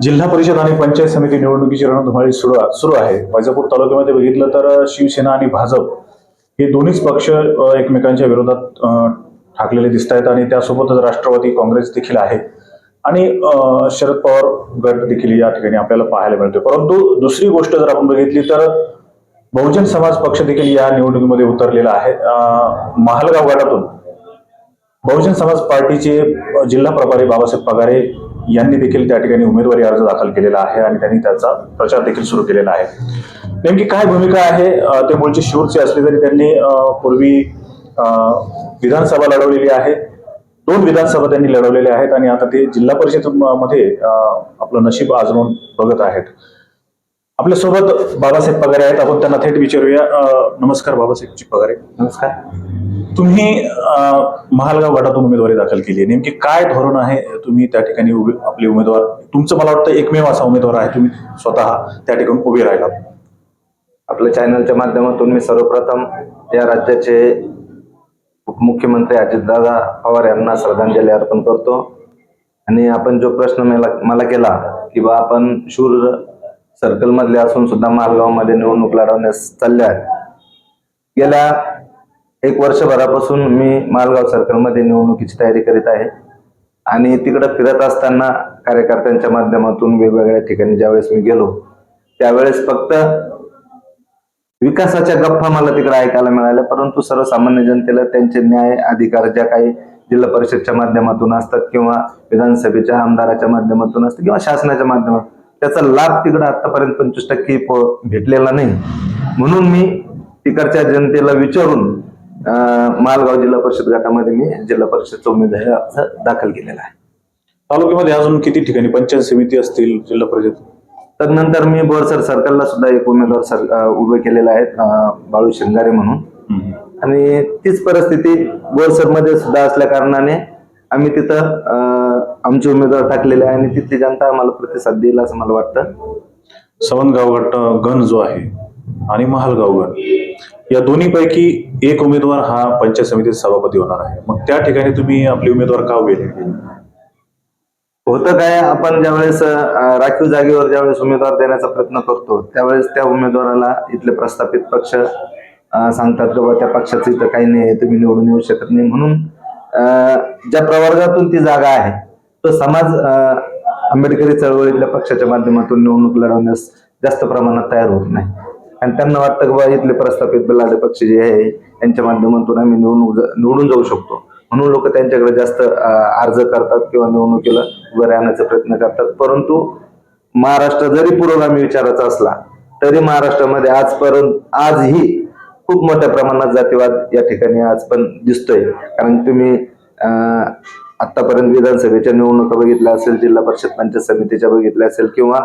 जिल्हा परिषद आणि पंचायत समिती निवडणुकीची रणधुमाळी सुरू सुरू आहे. वैजापूर तालुक्यामध्ये बघितलं तर शिवसेना आणि भाजप हे दोन्हीच पक्ष एकमेकांच्या विरोधात ठाकलेले दिसत आहेत आणि त्यासोबतच राष्ट्रवादी काँग्रेस देखील आहे. आणि शरद पवार गट देखील या ठिकाणी आपल्याला पाहायला मिळतो परंतु दुसरी गोष्ट जर आपण बघितली तर बहुजन समाज पक्ष देखील या निवडणुकीमध्ये उतरलेला आहे. महालगाव गटातून बहुजन समाज पार्टीचे जिल्हा प्रभारी बाबासाहेब पगारे यांनी देखील त्या ठिकाणी उमेदवारी अर्ज दाखल केलेला आहे आणि त्यांनी त्याचा प्रचार देखील सुरू केलेला आहे. नेमकी काय भूमिका आहे? ते मूळचे शिवचे असले तरी त्यांनी पूर्वी विधानसभा लढवलेली आहे. दोन विधानसभा त्यांनी लढवलेल्या आहेत आणि आता ते जिल्हा परिषदमध्ये आपलं नशीब आजमावून बघत आहेत. आपल्यासोबत बाबासाहेब पगारे आहेत. आपण त्यांना थेट विचारूया. नमस्कार बाबासाहेबजी पगारे. नमस्कार. तुम्ही महालगाव गटातून उमेदवारी दाखल केली आहे. नेमकी काय धोरण आहे? तुम्ही त्या ठिकाणी उभे आपले उमेदवार तुमचं मला वाटतं एकमेव असा उमेदवार आहे. तुम्ही स्वतः त्या ठिकाणी उभे राहिलात. आपल्या चॅनलच्या माध्यमातून मी सर्वप्रथम या राज्याचे उपमुख्यमंत्री अजितदादा पवार यांना श्रद्धांजली अर्पण करतो. आणि आपण जो प्रश्न मला मला केला की बा आपण शूर सर्कलमधले असून सुद्धा मालगावमध्ये निवडणूक लढवण्यास चालले आहेत. गेल्या एक वर्षभरापासून मी मालगाव सर्कलमध्ये निवडणुकीची तयारी करीत आहे. आणि तिकडं फिरत असताना कार्यकर्त्यांच्या माध्यमातून वेगवेगळ्या ठिकाणी ज्यावेळेस मी गेलो त्यावेळेस फक्त विकासाच्या गप्पा मला तिकडे ऐकायला मिळाल्या. परंतु सर्वसामान्य जनतेला त्यांचे न्याय अधिकार ज्या काही जिल्हा परिषदच्या माध्यमातून असतात किंवा विधानसभेच्या आमदाराच्या माध्यमातून असतात किंवा शासनाच्या माध्यमातून त्याचा लाभ तिकडे आतापर्यंत पंचवीस टक्के प- भेटलेला नाही. म्हणून मी तिकडच्या जनतेला विचारून मालगाव जिल्हा परिषद गटामध्ये मी जिल्हा परिषदचा उमेदवारी अर्ज दाखल केलेला आहे. तालुक्यामध्ये अजून किती ठिकाणी पंचायत समिती असतील जिल्हा परिषद? तदनंतर मी बोरसर सर्कलला सुद्धा एक उमेदवार सर उभे केलेला आहे बाळू शिंगारे म्हणून. आणि तीच परिस्थिती बोरसरमध्ये सुद्धा असल्या कारणाने आम्ही तिथं आमचे उमेदवार टाकलेले आहे आणि तिथली जनता आम्हाला प्रतिसाद देईल असं मला वाटतं. सवंतगाव गट गण जो आहे आणि महालगाव गण या दोन्हीपैकी एक उमेदवार हा पंचायत समितीत सभापती होणार आहे. मग त्या ठिकाणी तुम्ही आपले उमेदवार का उभे होतं काय आपण ज्यावेळेस राखीव जागेवर ज्यावेळेस उमेदवार देण्याचा प्रयत्न करतो त्यावेळेस त्या उमेदवाराला इथले प्रस्थापित पक्ष सांगतात की त्या पक्षाचं इथं काही नाही तुम्ही निवडून येऊ शकत नाही म्हणून अं, ज्या प्रवर्गातून ती जागा आहे तो समाज आंबेडकरी चळवळीतल्या पक्षाच्या माध्यमातून निवडणूक लढवण्यास जास्त प्रमाणात तयार होत नाही. आणि त्यांना वाटतं की बा इथले प्रस्थापित बलाढ्य पक्ष जे आहे यांच्या माध्यमातून आम्ही निवडणूक निवडून जाऊ शकतो. म्हणून लोक त्यांच्याकडे जास्त अर्ज करतात किंवा निवडणुकीला उभं राहण्याचा प्रयत्न करतात. परंतु महाराष्ट्र जरी पुरोगामी विचाराचा असला तरी महाराष्ट्रामध्ये आजपर्यंत आजही खूप मोठ्या प्रमाणात जातीवाद या ठिकाणी आज पण दिसतोय. कारण तुम्ही अं, आतापर्यंत विधानसभेच्या निवडणुका बघितल्या असेल जिल्हा परिषद पंचायत समितीच्या बघितल्या असेल किंवा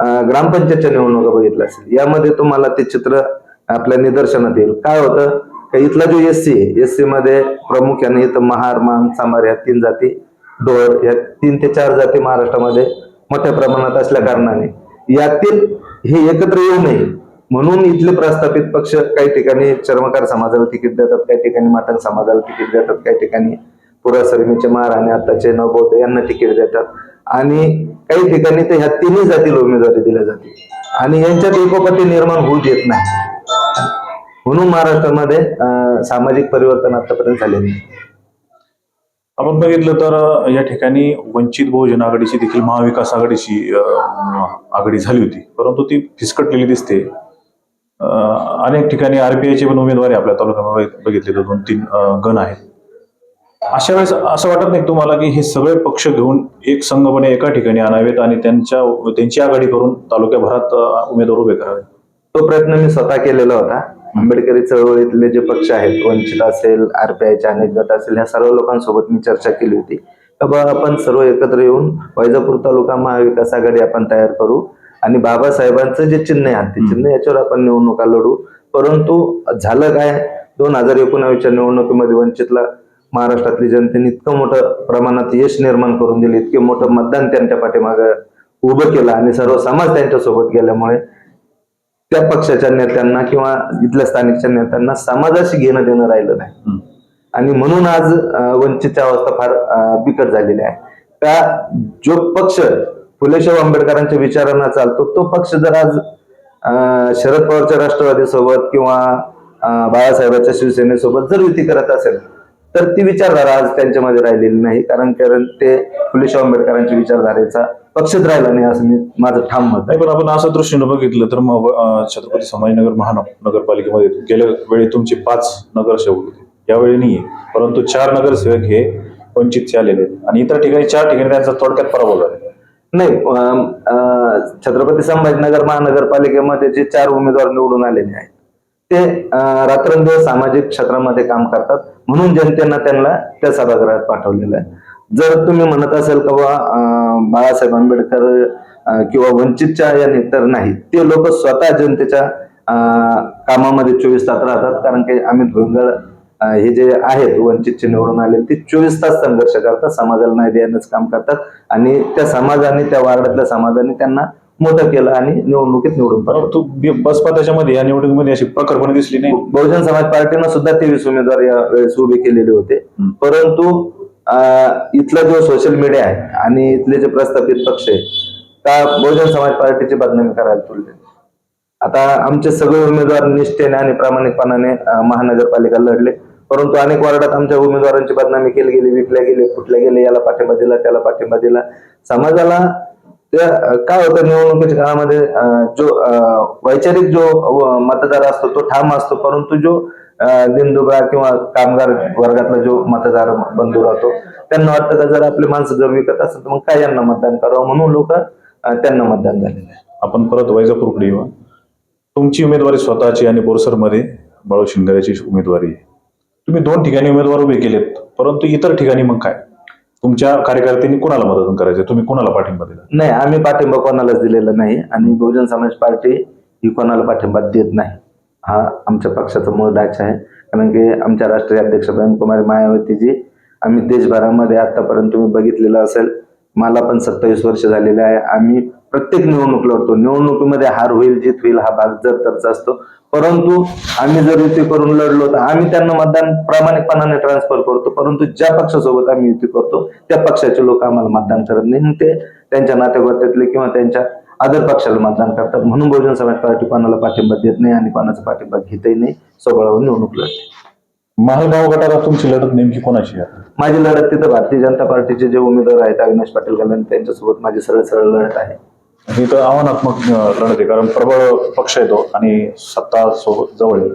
ग्रामपंचायतच्या निवडणुका बघितल्या असेल. यामध्ये तुम्हाला ते चित्र आपल्या निदर्शनात येईल. काय होतं? का इथला जो एस सी आहे एस सी मध्ये प्रामुख्याने इथं महार मान चांभार या तीन जाती डोळ या तीन ते चार जाती महाराष्ट्रामध्ये मोठ्या प्रमाणात असल्या कारणाने यातील हे एकत्र येऊ नये. म्हणून इथले प्रस्थापित पक्ष काही ठिकाणी चर्मकार समाजाला तिकीट देतात काही ठिकाणी माटण समाजाला तिकीट देतात काही ठिकाणी पुरासरमीचे महाराणे आताचे नवबौद्ध यांना तिकीट देतात. आणि काही ठिकाणी तर ह्या तिन्ही जातील उमेदवारी दिल्या जाते. आणि यांच्यात एकोपती निर्माण होऊ देत नाही. म्हणून महाराष्ट्रामध्ये सामाजिक परिवर्तन आतापर्यंत झाले नाही. आपण बघितलं तर या ठिकाणी वंचित बहुजन आघाडीची देखील महाविकास आघाडीची आघाडी झाली होती. परंतु ती फिसकटलेली दिसते. अनेक ठिकाणी आरपीआयचे पण उमेदवारी आपल्या तालुक्यामध्ये. बघितले तर दोन तीन गण आहेत. अशा वेळेस असं वाटत नाही तुम्हाला की हे सगळे पक्ष घेऊन एक संघपणे एका ठिकाणी आणावेत आणि त्यांच्या त्यांची आघाडी करून तालुक्याभरात उमेदवार उभे करावे? तो प्रयत्न मी स्वतः केलेला होता. आंबेडकरी चळवळीतले जे पक्ष आहेत वंचित असेल आरपीआयचे अनेक गट असेल ह्या सर्व लोकांसोबत मी चर्चा केली होती. तर आपण सर्व एकत्र येऊन वैजापूर तालुका महाविकास आघाडी आपण तयार करू आणि बाबासाहेबांचं जे चिन्ह आहे ते चिन्ह याच्यावर आपण निवडणुका लढू. परंतु झालं काय? दोन हजार एकोणावीसच्या निवडणुकीमध्ये वंचितला महाराष्ट्रातली जनतेने इतकं मोठं प्रमाणात यश निर्माण करून दिले इतके मोठं मतदान त्यांच्या पाठीमागं उभं केलं आणि सर्व समाज त्यांच्यासोबत गेल्यामुळे त्या पक्षाच्या नेत्यांना किंवा इथल्या स्थानिकच्या नेत्यांना समाजाशी घेणं देणं राहिलं नाही. आणि म्हणून आज अं, वंचितची अवस्था फार बिकट झालेली आहे का जो पक्ष फुलेशाह आंबेडकरांच्या विचारांना चालतो तो पक्ष जर आज शरद पवारच्या राष्ट्रवादी सोबत किंवा बाळासाहेबांच्या शिवसेनेसोबत जर युती करत असेल तर ती विचारधारा आज त्यांच्यामध्ये राहिलेली नाही. कारण कारण ते फुलेशाह आंबेडकरांच्या विचारधारेचा पक्षच राहिला नाही असं मी माझं ठाम मत आहे. नाही पण आपण असं दृष्टीनं बघितलं तर मग छत्रपती संभाजीनगर महानगरपालिकेमध्ये गेल्या वेळी तुमचे पाच नगरसेवक होते. यावेळी नाही परंतु चार नगरसेवक हे वंचितचे आलेले आहेत. आणि इतर ठिकाणी चार ठिकाणी त्यांचा थोडक्यात पराभव झाला. नाही छत्रपती संभाजीनगर महानगरपालिकेमध्ये जे चार उमेदवार निवडून आलेले आहेत ते रात्रंदिवस सामाजिक क्षेत्रामध्ये काम करतात. म्हणून जनतेनं त्यांना त्या सभागृहात पाठवलेलं आहे. जर तुम्ही म्हणत असेल का बा बाळासाहेब आंबेडकर किंवा वंचितच्या याने तर नाही ते लोक स्वतः जनतेच्या कामामध्ये चोवीस तास राहतात. कारण की अमित भुंगळ हे जे आहेत वंचितचे निवडून आले ते चोवीस तास संघर्ष करतात. समाजाला नाही देण्याचं काम करतात. आणि त्या समाजाने त्या वार्डातल्या समाजाने त्यांना मोठं केलं आणि निवडणुकीत निवडून बसपा त्याच्यामध्ये या निवडणुकीमध्ये अशी प्रकल्पना दिसली नाही. बहुजन समाज पार्टीनं सुद्धा तेवीस उमेदवार या वेळेस उभे केलेले होते. हम्म. परंतु अं, इथला जो सोशल मीडिया आहे आणि इथले जे प्रस्थापित पक्ष आहे त्या बहुजन समाज पार्टीची बदनामी करायला तुलले. आता आमचे सगळे उमेदवार निष्ठेने आणि प्रामाणिकपणाने अं, महानगरपालिका लढले. परंतु अनेक वार्डात आमच्या उमेदवारांची बदनामी केली गेली विकल्या गेले फुटल्या गेले याला पाठिंबा दिला त्याला पाठिंबा दिला. समाजाला काय होतं निवडणुकीच्या काळामध्ये जो वैचारिक जो मतदार असतो तो ठाम असतो परंतु जो दिनदुबळा किंवा कामगार वर्गातला जो मतदार बंधू राहतो त्यांना वाटतं का जर आपली माणसं जर विकत असेल तर मग काय यांना मतदान करावं म्हणून लोक त्यांना मतदान झालेलं आहे. आपण परत वैजापूरकडे येऊ. तुमची उमेदवारी स्वतःची आणि बोरसरमध्ये बाळू शिंगाऱ्याची उमेदवारी आहे. तुम्ही दोन ठिकाणी उमेदवार उभे केलेत परंतु इतर ठिकाणी मग काय? तुमच्या कार्यकर्त्यांनी कुणाला मदत करायचं? तुम्ही कोणाला पाठिंबा दिला? नाही आम्ही पाठिंबा कोणालाच दिलेला नाही आणि बहुजन समाज पार्टी ही कोणाला पाठिंबा देत नाही. हा आमच्या पक्षाचा मूळ डाच आहे. कारण की आमच्या राष्ट्रीय अध्यक्ष कुमारी मायावतीजी आम्ही देशभरामध्ये आतापर्यंत तुम्ही बघितलेलं असेल मला पण सत्तावीस वर्ष झालेले आहे. आम्ही प्रत्येक निवडणूक लढतो निवडणुकीमध्ये हार होईल जीत होईल हा भाग जर तरचा असतो. परंतु आम्ही जर युती करून लढलो तर आम्ही त्यांना मतदान प्रामाणिकपणाने ट्रान्सफर करतो. परंतु ज्या पक्षासोबत आम्ही युती करतो त्या पक्षाचे लोक आम्हाला मतदान करत नाही. ते त्यांच्या नातेवाईकातले किंवा त्यांच्या अदर पक्षाला मतदान करतात. म्हणून बहुजन समाज पार्टी कोणाला पाठिंबा देत नाही आणि कोणाचा पाठिंबा घेतही नाही. सोबळावर निवडणूक लढते. महालगाव गटाला तुमची लढत नेमकी कोणाची आहे? माझी लढत तिथं भारतीय जनता पार्टीचे जे उमेदवार आहेत अविनाश पाटील गलांनी त्यांच्यासोबत माझी सरळ सरळ लढत आहे. ही तर आव्हानात्मक लढत आहे कारण प्रबळ पक्ष येतो आणि सत्ता सोबत जवळ आहे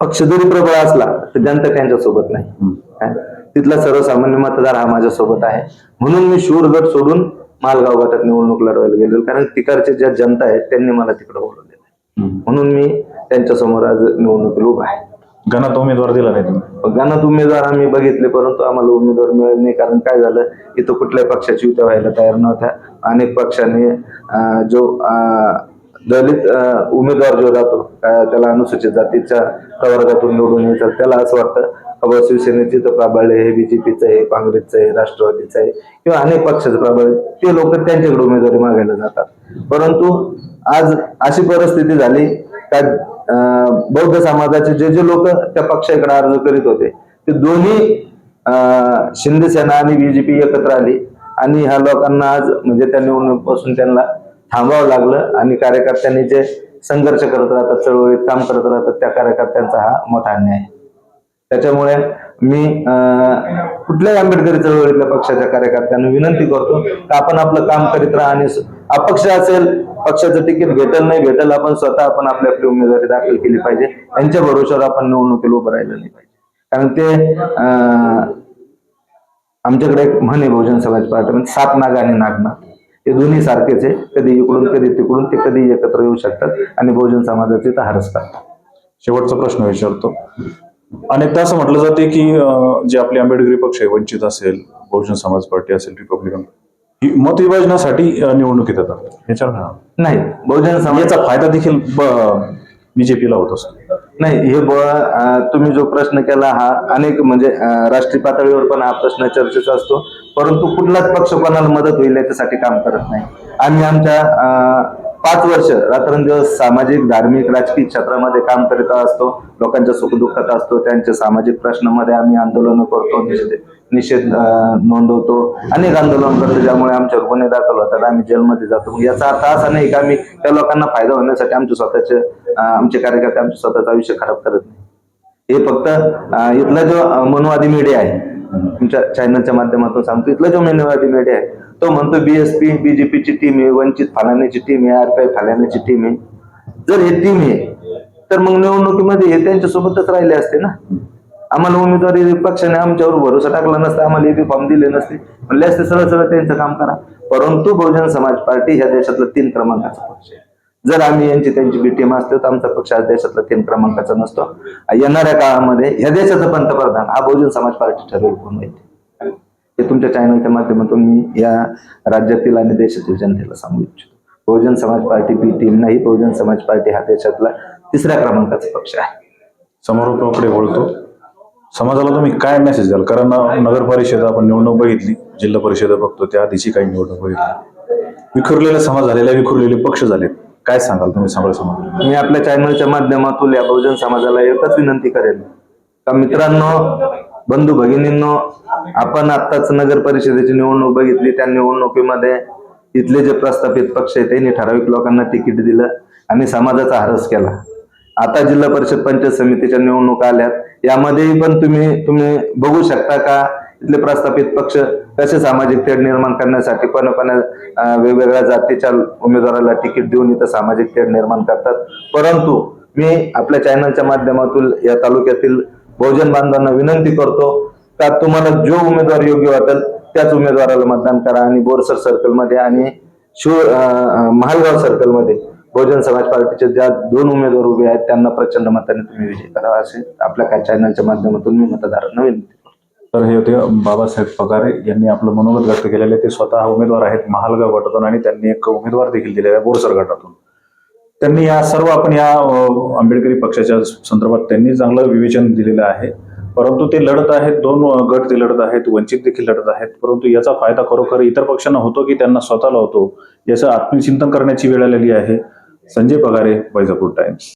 पक्ष जरी प्रबळ असला तर जनता त्यांच्यासोबत नाही हम्म. काय? तिथला सर्वसामान्य मतदार हा माझ्यासोबत आहे म्हणून मी शूर गट सोडून मालगाव गटात निवडणूक लढवायला गेलो कारण तिकडचे ज्या जनता आहेत त्यांनी मला तिकडे बोलवलेलं आहे हम्म. म्हणून मी त्यांच्यासमोर आज निवडणुकीला उभा आहे गणात उमेदवार दिला नाही तुम्ही. गणात उमेदवार आम्ही बघितले परंतु आम्हाला उमेदवार मिळाले नाही कारण काय झालं? इथं कुठल्याही पक्षाची युत्या व्हायला तयार नव्हत्या. अनेक पक्षांनी अं, जो अं, दलित अं, उमेदवार जो राहतो अं, त्याला अनुसूचित जातीच्या प्रवर्गातून निवडून यायचं. त्याला असं वाटतं बाबा बुवा शिवसेनेची तर प्राबल्य हे बीजेपीचं आहे काँग्रेसचं आहे राष्ट्रवादीचं आहे किंवा अनेक पक्षाचं प्राबल्य ते लोक त्यांच्याकडे उमेदवारी मागायला जातात. परंतु आज अशी परिस्थिती झाली का बौद्ध समाजाचे जे जे लोक त्या पक्षाकडे अर्ज करीत होते ते दोन्ही शिंदे सेना आणि बीजेपी एकत्र आली आणि ह्या लोकांना आज म्हणजे त्या निवडणुकीपासून त्यांना थांबावं लागलं आणि कार्यकर्त्यांनी जे संघर्ष करत राहतात चळवळीत काम करत राहतात त्या कार्यकर्त्यांचा हा मोठा अन्याय आहे. त्याच्यामुळे मी कुठल्याही आंबेडकरी चळवळीतल्या पक्षाच्या कार्यकर्त्यांना विनंती करतो की आपण आपलं काम करीत राहा आणि अपक्ष असेल पक्षाचं तिकीट भेटल नाही भेटल आपण स्वतः आपण आपली आपली उमेदवारी दाखल केली पाहिजे. त्यांच्या भरोश्यावर आपण निवडणुकीला उभं राहिलं नाही पाहिजे. कारण ते अं, आमच्याकडे एक म्हणे बहुजन समाज पार्टी म्हणजे सात नाग आणि नागनाथ. हे दोन्ही सारखेच आहे. कधी इकडून कधी तिकडून ते कधी एकत्र येऊ शकतात आणि बहुजन समाजाचे तर हारच करतात. शेवटचा प्रश्न विचारतो. अनेकदा असं म्हटलं जाते की जे आपले आंबेडकरी पक्ष आहे वंचित असेल बहुजन समाज पार्टी असेल रिपब्लिकन मत विभाजनासाठी निवडणुकीत येतात. याच्यावर? नाही. बहुजन समाज याचा फायदा देखील बीजेपीला होत असतो नाही हे तुम्ही जो प्रश्न केला हा अनेक म्हणजे राष्ट्रीय पातळीवर पण हा प्रश्न चर्चेचा असतो. परंतु कुठलाच पक्ष कोणाला मदत होईल याच्यासाठी काम करत नाही. आम्ही आमच्या अं, पाच वर्ष रात्रंदिवस सामाजिक धार्मिक राजकीय क्षेत्रामध्ये काम करीत असतो. लोकांच्या सुखदुःखात असतो. त्यांच्या सामाजिक प्रश्नामध्ये आम्ही आंदोलन करतो. निषेध निषेध नोंदवतो. अनेक आंदोलन करतो ज्यामुळे आमच्यावर गुन्हे दाखल होतात. आम्ही जेलमध्ये जातो. याचा अर्थ असा नाही की आम्ही त्या लोकांना फायदा होण्यासाठी आमचे स्वतःचे आमचे कार्यकर्ते आमचे स्वतःचं आयुष्य खराब करत नाही. हे फक्त इथला जो मनोवादी मीडिया आहे तुमच्या चॅनलच्या माध्यमातून सांगतो. इथला जो मनुवादी मीडिया आहे तो म्हणतो बीएसपी बीजेपीची टीम आहे वंचित फालाण्याची टीम आहे आरपीआय फालाण्याची टीम आहे. जर हे टीम आहे तर मग निवडणुकीमध्ये हे त्यांच्यासोबतच राहिले असते ना. आम्हाला उमेदवारी पक्षाने आमच्यावर भरोसा टाकला नसता आम्हाला एबी फॉर्म दिले नसते. म्हणले असते सरळ सरळ त्यांचं काम करा. परंतु बहुजन समाज पार्टी ह्या देशातला तीन क्रमांकाचा पक्ष आहे. जर आम्ही यांची त्यांची बी टीम असतो तर आमचा पक्ष आज देशातला तीन क्रमांकाचा नसतो. येणाऱ्या काळामध्ये ह्या देशाचा पंतप्रधान हा बहुजन समाज पार्टी ठरवेल कोण माहिती? हे तुमच्या चॅनलच्या माध्यमातून मी या राज्यातील आणि देशातील जनतेला सांगू इच्छितो. बहुजन समाज पार्टी बी टीम नाही बहुजन समाज पार्टी हा देशातला तिसऱ्या क्रमांकाचा पक्ष आहे. समारोपाकडे वळतो समाजाला तुम्ही काय मेसेज द्याल? कारण नगर परिषद आपण निवडणूक बघितली जिल्हा परिषद बघतो त्या आधीची काही निवडणूक बघितली. विखुरलेला समाज झालेला विखुरलेले पक्ष झालेत. काय सांगाल? तुम्ही सगळं समाज मी आपल्या चॅनलच्या माध्यमातून या बहुजन समाजाला एकच विनंती करेन का मित्रांनो बंधू भगिनींनो आपण आत्ताच नगर परिषदेची निवडणूक बघितली. त्या निवडणुकीमध्ये इथले जे प्रस्थापित पक्ष आहेत त्यांनी ठराविक लोकांना तिकीट दिलं आणि समाजाचा हरस केला. आता जिल्हा परिषद पंचायत समितीच्या निवडणुका आल्यात. यामध्येही पण तुम्ही तुम्ही बघू शकता का? तिथले प्रस्थापित पक्ष कसे सामाजिक तेढ निर्माण करण्यासाठी पण पण वेगवेगळ्या जातीच्या उमेदवाराला तिकीट देऊन इथं सामाजिक तेढ निर्माण करतात. परंतु मी आपल्या चॅनलच्या माध्यमातून या तालुक्यातील बहुजन बांधवांना विनंती करतो का तुम्हाला जो उमेदवार योग्य वाटेल त्याच उमेदवाराला मतदान करा आणि बोरसर सर्कलमध्ये आणि शिव महालगाव सर्कलमध्ये बहुजन समाज पार्टीचे ज्या दोन उमेदवार उभे आहेत त्यांना प्रचंड मताने तुम्ही विजय करा असे आपल्या काय चॅनलच्या माध्यमातून मी मतदारांना विनंती तर हे होते बाबासाहेब पगारे यांनी आपलं मनोगत व्यक्त आहे. ते स्वतः उमेदवार आहेत महालगाव गटातून आणि त्यांनी एक उमेदवार देखील दिलेला आहे बोरसर गटातून. त्यांनी या सर्व आपण या आंबेडकरी पक्षाच्या संदर्भात त्यांनी चांगलं विवेचन दिलेलं आहे. परंतु ते लढत आहेत दोन गट ते लढत आहेत वंचित देखील लढत आहेत. परंतु याचा फायदा खरोखर इतर पक्षांना होतो की त्यांना स्वतःला होतो याचं आत्मचिंतन करण्याची वेळ आलेली आहे. संजय पगारे वैजापूर टाइम्स.